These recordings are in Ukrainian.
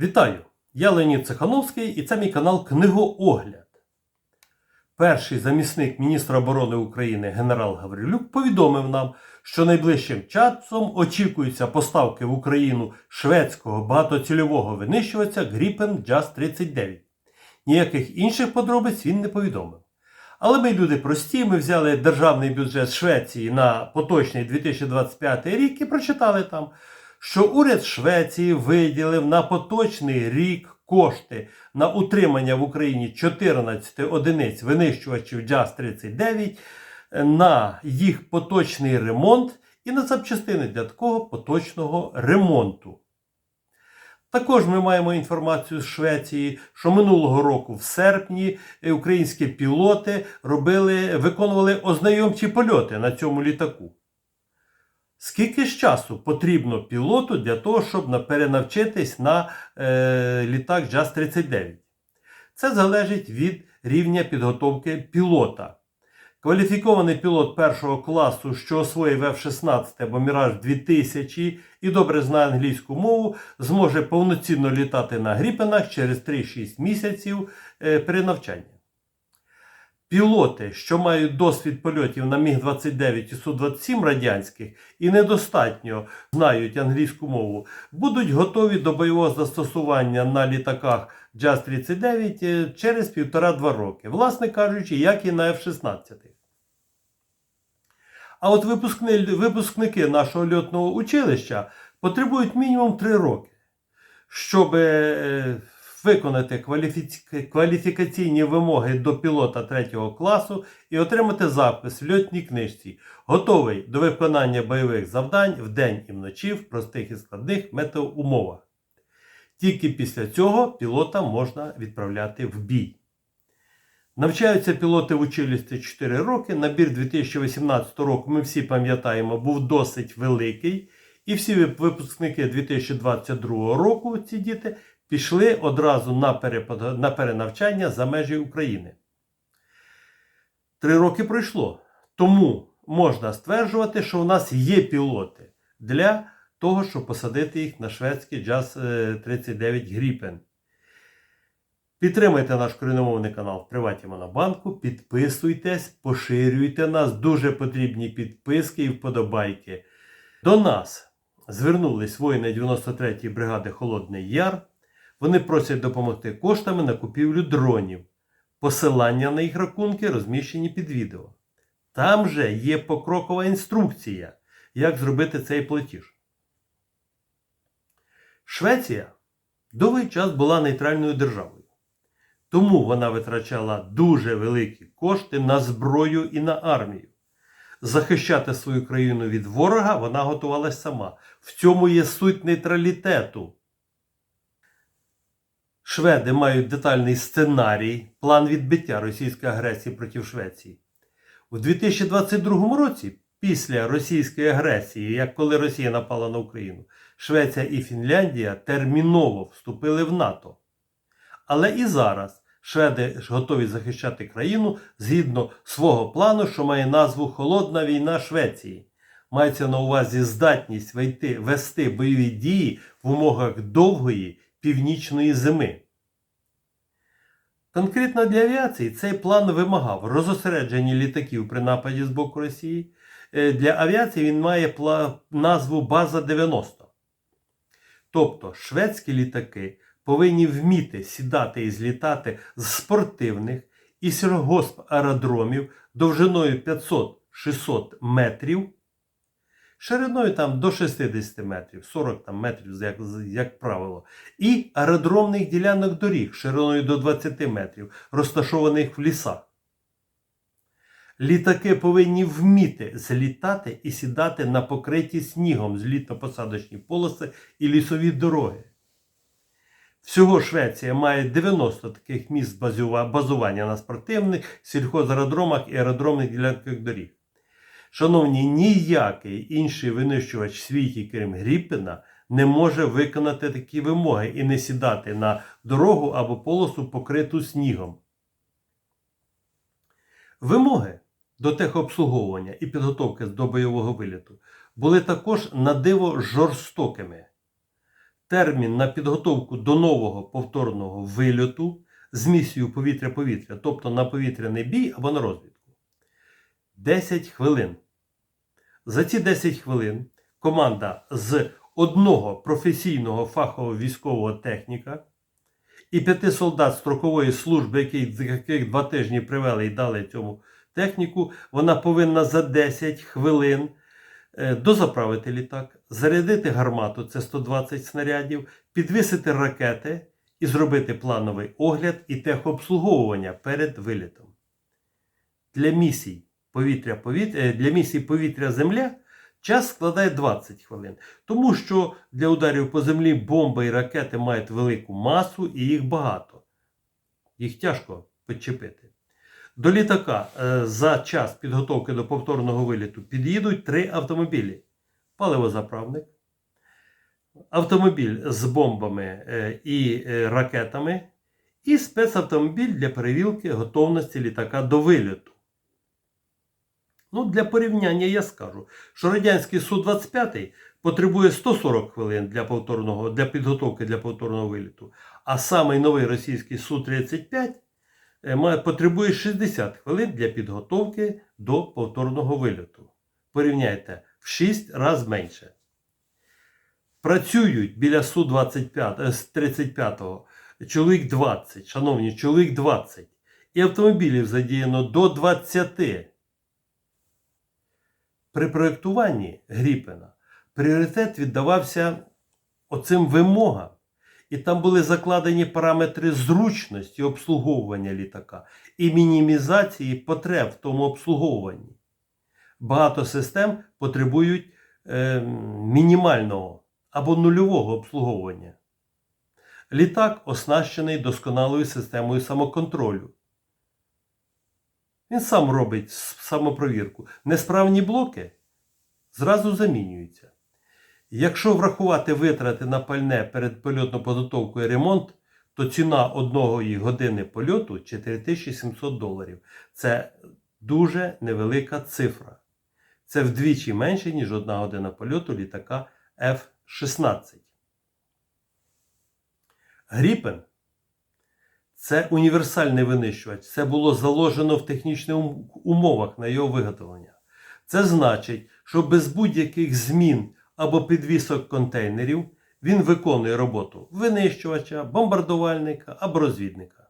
Вітаю! Я Леонід Цехановський і це мій канал Книгоогляд. Перший замісник міністра оборони України генерал Гаврилюк повідомив нам, що найближчим часом очікуються поставки в Україну шведського багатоцільового винищувача Gripen JAS 39. Ніяких інших подробиць він не повідомив. Але ми люди прості, ми взяли державний бюджет Швеції на поточний 2025 рік і прочитали там, що уряд Швеції виділив на поточний рік кошти на утримання в Україні 14 одиниць винищувачів JAS-39 на їх поточний ремонт і на запчастини для такого поточного ремонту. Також ми маємо інформацію з Швеції, що минулого року в серпні українські пілоти робили, виконували ознайомчі польоти на цьому літаку. Скільки ж часу потрібно пілоту для того, щоб перенавчитись на е, літак JAS-39? Це залежить від рівня підготовки пілота. Кваліфікований пілот першого класу, що освоїв F-16 або Mirage 2000 і добре знає англійську мову, зможе повноцінно літати на гріпенах через 3-6 місяців е, при навчанні. Пілоти, що мають досвід польотів на Міг-29 і Су-27 радянських і недостатньо знають англійську мову, будуть готові до бойового застосування на літаках JAS-39 е, через півтора-два роки, власне кажучи, як і на F-16. А от випускни- випускники нашого льотного училища потребують мінімум 3 роки, щоб е, виконати кваліфікаційні вимоги до пілота 3 класу і отримати запис в льотній книжці, готовий до виконання бойових завдань вдень і вночі в простих і складних метеоумовах. Тільки після цього пілота можна відправляти в бій. Навчаються пілоти в училищі 4 роки. Набір 2018 року, ми всі пам'ятаємо, був досить великий. І всі випускники 2022 року, ці діти, пішли одразу на, перепод- на перенавчання за межі України. Три роки пройшло. Тому можна стверджувати, що у нас є пілоти для того, щоб посадити їх на шведський JAS-39 Гріпен. Підтримайте наш коріномовний канал в Приваті Монобанку, підписуйтесь, поширюйте нас. Дуже потрібні підписки і вподобайки. До нас звернулись воїни 93-ї бригади Холодний Яр. Вони просять допомогти коштами на купівлю дронів. Посилання на їх рахунки розміщені під відео. Там же є покрокова інструкція, як зробити цей платіж. Швеція довгий час була нейтральною державою. Тому вона витрачала дуже великі кошти на зброю і на армію. Захищати свою країну від ворога вона готувалась сама. В цьому є суть нейтралітету. Шведи мають детальний сценарій, план відбиття російської агресії проти Швеції. У 2022 році, після російської агресії, як коли Росія напала на Україну, Швеція і Фінляндія терміново вступили в НАТО. Але і зараз шведи готові захищати країну згідно свого плану, що має назву Холодна війна Швеції. Мається на увазі здатність вести бойові дії в умовах довгої північної зими. Конкретно для авіації цей план вимагав розосередження літаків при нападі з боку Росії. Е, Для авіації він має назву База 90. Тобто шведські літаки повинні вміти сідати і злітати з спортивних і сільгосп-аеродромів довжиною 500-600 метрів, шириною там до 60 метрів, 40 там, метрів, як, як правило, і аеродромних ділянок доріг шириною до 20 метрів, розташованих в лісах. Літаки повинні вміти злітати і сідати на покриті снігом злітно-посадочні полоси і лісові дороги. Всього Швеція має 90 таких місць базування на спортивних, сільхозаеродромах і аеродромних ділянках доріг. Шановні, ніякий інший винищувач в світі, крім Гріппена, не може виконати такі вимоги і не сідати на дорогу або полосу, покриту снігом. Вимоги до техобслуговування і підготовки до бойового виліту були також на диво жорстокими. термін на підготовку до нового повторного вильоту з місією повітря-повітря, тобто на повітряний бій або на розвідку. 10 хвилин. За ці 10 хвилин команда з одного професійного фахового військового техніка і п'яти солдат строкової служби, яких, два тижні привели і дали цьому техніку, вона повинна за 10 хвилин е, дозаправити літак, зарядити гармату, це 120 снарядів, підвісити ракети і зробити плановий огляд і техобслуговування перед вилітом. Для місій повітря-повітря, для місій повітря-земля час складає 20 хвилин. Тому що для ударів по землі бомби і ракети мають велику масу і їх багато. Їх тяжко підчепити. До літака е, за час підготовки до повторного виліту під'їдуть три автомобілі: паливозаправник, автомобіль з бомбами е, і е, ракетами, і спецавтомобіль для перевірки готовності літака до виліту. Ну, для порівняння я скажу, що радянський Су-25 потребує 140 хвилин для повторного, для підготовки для повторного виліту, а самий новий російський Су-35 е, потребує 60 хвилин для підготовки до повторного виліту. Порівняйте в 6 разів менше. Працюють біля Су-25 е, з 35 чоловік 20, шановні, чоловік 20. І автомобілів задіяно до 20. При проєктуванні Гріпена пріоритет віддавався оцим вимогам. І там були закладені параметри зручності обслуговування літака і мінімізації потреб в тому обслуговуванні. Багато систем потребують е, мінімального або нульового обслуговування. Літак оснащений досконалою системою самоконтролю. Він сам робить самопровірку. Несправні блоки зразу замінюються. Якщо врахувати витрати на пальне перед польотною підготовкою і ремонт, то ціна одної години польоту 4700 доларів. Це дуже невелика цифра. Це вдвічі менше, ніж одна година польоту літака F-16. Гріпен це універсальний винищувач. Це було заложено в технічних умовах на його виготовлення. Це значить, що без будь-яких змін або підвісок контейнерів він виконує роботу винищувача, бомбардувальника або розвідника.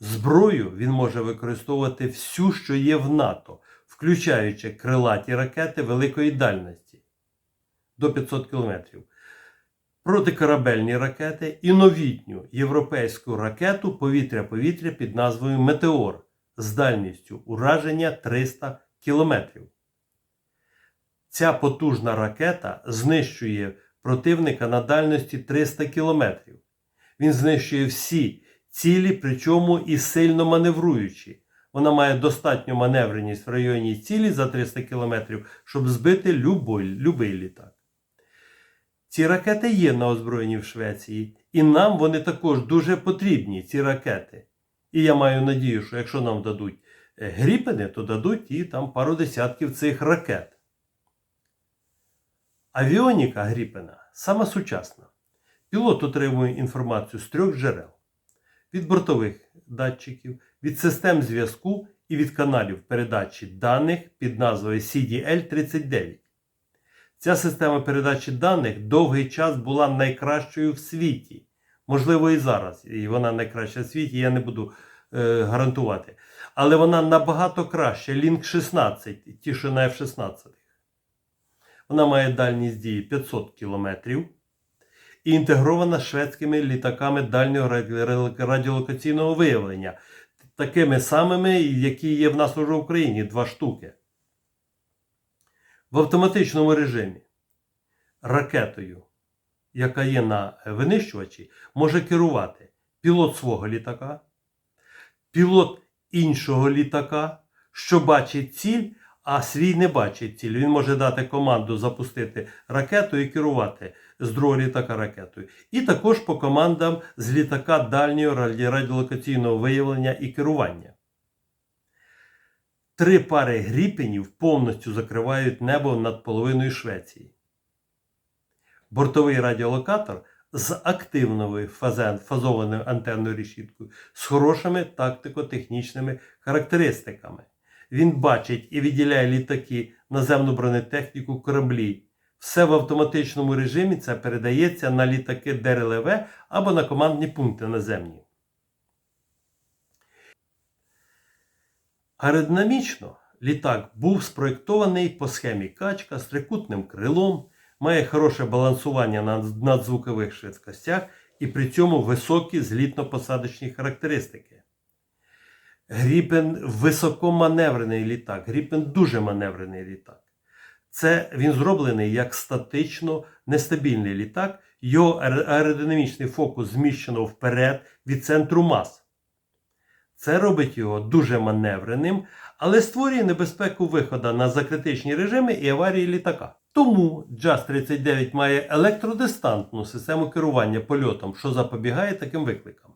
Зброю він може використовувати всю, що є в НАТО, включаючи крилаті ракети великої дальності до 500 км, протикорабельні ракети і новітню європейську ракету повітря-повітря під назвою Метеор з дальністю ураження 300 км. Ця потужна ракета знищує противника на дальності 300 км. Він знищує всі цілі, причому і сильно маневруючи. Вона має достатню маневреність в районі цілі за 300 км, щоб збити любой, любий літак. Ці ракети є на озброєнні в Швеції, і нам вони також дуже потрібні, ці ракети. І я маю надію, що якщо нам дадуть е, гріпени, то дадуть і там пару десятків цих ракет. Авіоніка Гріпена саме сучасна. Пілот отримує інформацію з трьох джерел: від бортових датчиків, від систем зв'язку і від каналів передачі даних під назвою CDL-39. Ця система передачі даних довгий час була найкращою в світі. Можливо, і зараз. І вона найкраща в світі, я не буду е, гарантувати. Але вона набагато краща. Link 16, ті, що на F-16. Вона має дальність дії 500 км і інтегрована шведськими літаками дальнього радіолокаційного виявлення, такими самими, які є в нас уже в Україні, два штуки. В автоматичному режимі ракетою, яка є на винищувачі, може керувати пілот свого літака, пілот іншого літака, що бачить ціль, а свій не бачить ціль. Він може дати команду запустити ракету і керувати з другого літака ракетою. І також по командам з літака дальнього радіолокаційного виявлення і керування. Три пари гріпенів повністю закривають небо над половиною Швеції. бортовий радіолокатор з активною фазованою антенною решіткою з хорошими тактико-технічними характеристиками. Він бачить і відділяє літаки, наземну бронетехніку, кораблі. Все в автоматичному режимі це передається на літаки ДРЛВ або на командні пункти наземні. Аеродинамічно літак був спроєктований по схемі качка з трикутним крилом, має хороше балансування на надзвукових швидкостях і при цьому високі злітно-посадочні характеристики. Гріпен високоманеврений літак. Гріпен дуже маневрений літак. Це він зроблений як статично нестабільний літак. Його аеродинамічний фокус зміщено вперед від центру мас. Це робить його дуже маневреним, але створює небезпеку виходу на закритичні режими і аварії літака. Тому JAS 39 має електродистантну систему керування польотом, що запобігає таким викликам.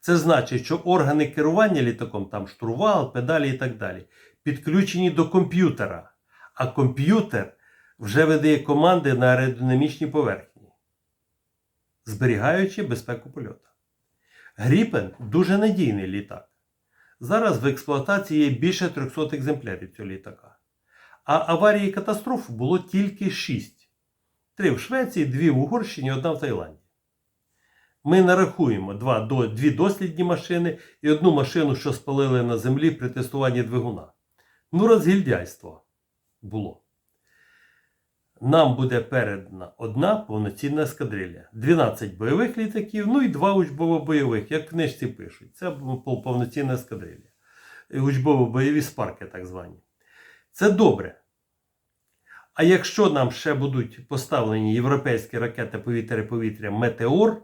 Це значить, що органи керування літаком, там штурвал, педалі і так далі, підключені до комп'ютера, а комп'ютер вже видає команди на аеродинамічній поверхні, зберігаючи безпеку польоту. Гріпен дуже надійний літак. Зараз в експлуатації є більше 300 екземплярів цього літака. А аварії катастроф було тільки 6. Три в Швеції, дві в Угорщині, одна в Таїланді. Ми нарахуємо два, дві дослідні машини і одну машину, що спалили на землі при тестуванні двигуна. Ну, розгільдяйство було. Нам буде передана одна повноцінна ескадрилья. 12 бойових літаків, ну і два учбово-бойових, як в книжці пишуть. Це пов- повноцінна ескадрилья. Учбово-бойові спарки, так звані. Це добре. А якщо нам ще будуть поставлені європейські ракети повітря-повітря Метеор,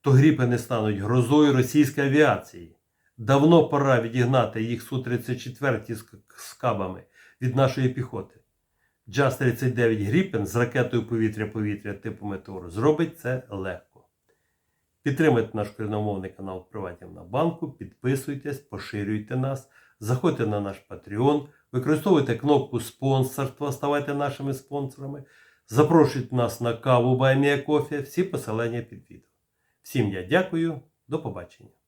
то гріпени стануть грозою російської авіації. Давно пора відігнати їх Су-34 з кабами від нашої піхоти. JAS 39 Гріпен з ракетою повітря-повітря типу Метеор зробить це легко. Підтримайте наш україномовний канал Приватів на банку, підписуйтесь, поширюйте нас, заходьте на наш Patreon, використовуйте кнопку спонсорства, ставайте нашими спонсорами, запрошуйте нас на каву Баймія Кофе, всі посилання під відео. Всім я дякую, до побачення.